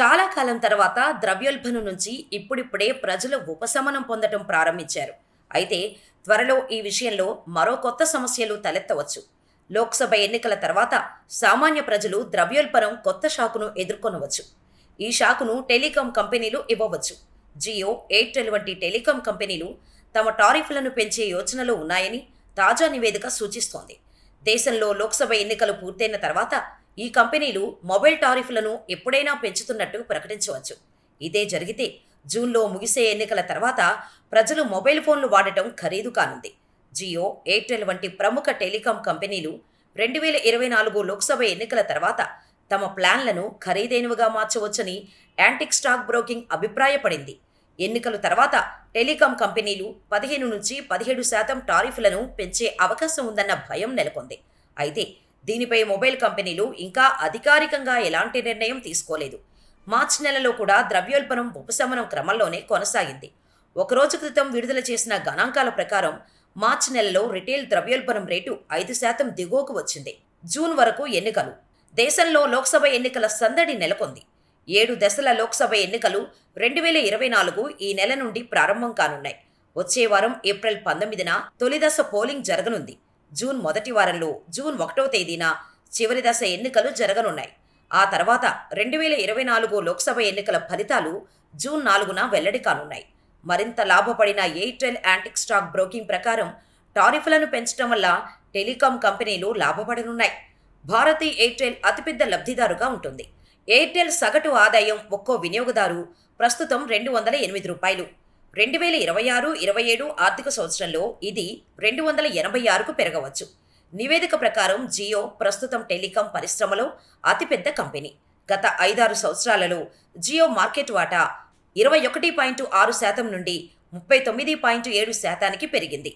చాలా కాలం తర్వాత ద్రవ్యోల్బణం నుంచి ఇప్పుడిప్పుడే ప్రజలు ఉపశమనం పొందటం ప్రారంభించారు. అయితే త్వరలో ఈ విషయంలో మరో కొత్త సమస్యలు తలెత్తవచ్చు. లోక్సభ ఎన్నికల తర్వాత సామాన్య ప్రజలు ద్రవ్యోల్బణం కొత్త షాకును ఎదుర్కొనవచ్చు. ఈ షాకును టెలికాం కంపెనీలు ఇవ్వవచ్చు. జియో ఎయిర్టెల్ వంటి టెలికాం కంపెనీలు తమ టారిఫ్లను పెంచే యోచనలో ఉన్నాయని తాజా నివేదిక సూచిస్తోంది. దేశంలో లోక్సభ ఎన్నికలు పూర్తయిన తర్వాత ఈ కంపెనీలు మొబైల్ టారిఫ్లను ఎప్పుడైనా పెంచుతున్నట్టు ప్రకటించవచ్చు. ఇదే జరిగితే జూన్లో ముగిసే ఎన్నికల తర్వాత ప్రజలు మొబైల్ ఫోన్లు వాడటం ఖరీదు కానుంది. జియో ఎయిర్టెల్ వంటి ప్రముఖ టెలికాం కంపెనీలు రెండు వేల ఇరవై నాలుగు లోక్సభ ఎన్నికల తర్వాత తమ ప్లాన్లను ఖరీదైనవిగా మార్చవచ్చని యాంటిక్ స్టాక్ బ్రోకింగ్ అభిప్రాయపడింది. ఎన్నికల తర్వాత టెలికాం కంపెనీలు పదిహేను నుంచి పదిహేడు శాతం టారిఫ్లను పెంచే అవకాశం ఉందన్న భయం నెలకొంది. అయితే దీనిపై మొబైల్ కంపెనీలు ఇంకా అధికారికంగా ఎలాంటి నిర్ణయం తీసుకోలేదు. మార్చి నెలలో కూడా ద్రవ్యోల్బణం ఉపశమనం క్రమంలోనే కొనసాగింది. ఒకరోజు క్రితం విడుదల చేసిన గణాంకాల ప్రకారం మార్చి నెలలో రిటైల్ ద్రవ్యోల్బణం రేటు ఐదు శాతం దిగువకు వచ్చింది. జూన్ వరకు ఎన్నికలు. దేశంలో లోక్సభ ఎన్నికల సందడి నెలకొంది. ఏడు దశల లోక్సభ ఎన్నికలు రెండు వేల ఇరవై నాలుగు ఈ నెల నుండి ప్రారంభం కానున్నాయి. వచ్చే వారం ఏప్రిల్ పంతొమ్మిదిన తొలి దశ పోలింగ్ జరగనుంది. జూన్ మొదటి వారంలో జూన్ ఒకటవ తేదీన చివరి దశ ఎన్నికలు జరగనున్నాయి. ఆ తర్వాత రెండు వేల ఇరవై నాలుగు లోక్సభ ఎన్నికల ఫలితాలు జూన్ నాలుగున వెల్లడి కానున్నాయి. మరింత లాభపడిన ఎయిర్టెల్ యాంటిక్ స్టాక్ బ్రోకింగ్ ప్రకారం టారిఫ్లను పెంచడం వల్ల టెలికాం కంపెనీలు లాభపడనున్నాయి. భారతీ ఎయిర్టెల్ అతిపెద్ద లబ్ధిదారుగా ఉంటుంది. ఎయిర్టెల్ సగటు ఆదాయం ఒక్కో వినియోగదారు ప్రస్తుతం రెండు వందల ఎనిమిది రూపాయలు. రెండు వేల ఇరవై ఆరు ఇరవై ఏడు ఆర్థిక సంవత్సరంలో ఇది రెండు వందల ఎనభై ఆరుకు పెరగవచ్చు. నివేదిక ప్రకారం జియో ప్రస్తుతం టెలికాం పరిశ్రమలో అతిపెద్ద కంపెనీ. గత ఐదారు సంవత్సరాలలో జియో మార్కెట్ వాటా ఇరవై ఒకటి పాయింట్ ఆరు శాతం నుండి ముప్పై తొమ్మిది పాయింట్ ఏడు శాతానికి పెరిగింది.